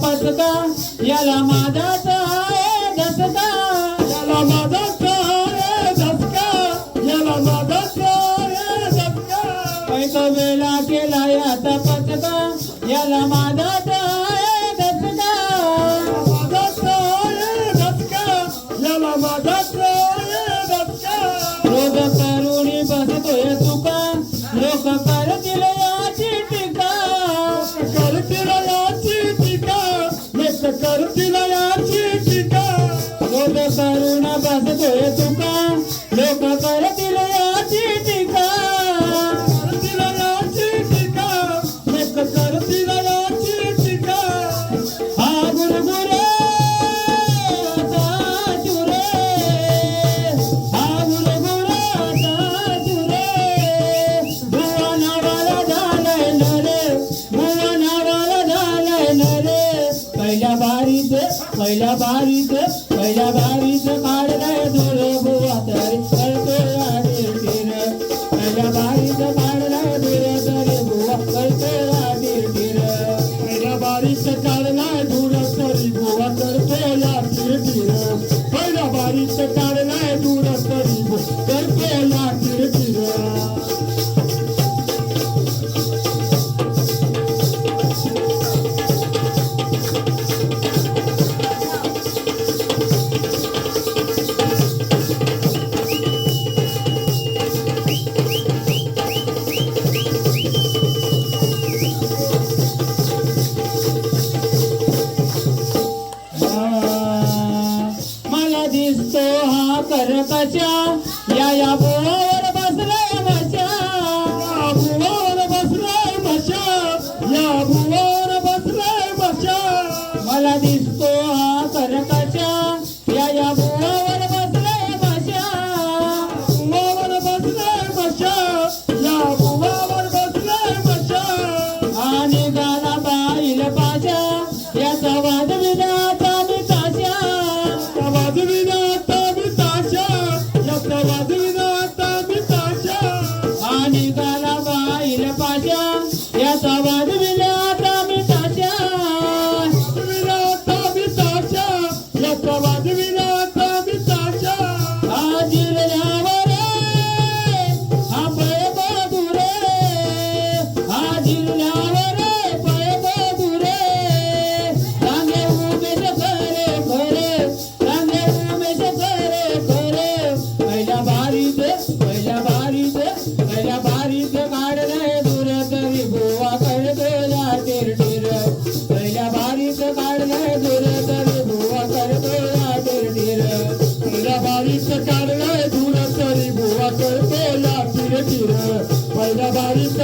पसका याला माझा सहाय दसका याला माझा सहाय दसका याला माझा सहाय दसका पैसा वेळा केला याचा पसका याला माझा करतील याची टीका लोक तरुण बसतोय तुका. लोकांचा ಪಯ ಬಾರಿದ ಪಯ ಬಾರಿದ दिसतो हा करताच्या या या बोर बसलाय मच्या बुवावर बसलाय या बुवावर बसलाय मच्या मला दिसतो हा या या बसलाय बसलाय बसलाय आणि याचा वाद तीर पहिल्या बारीत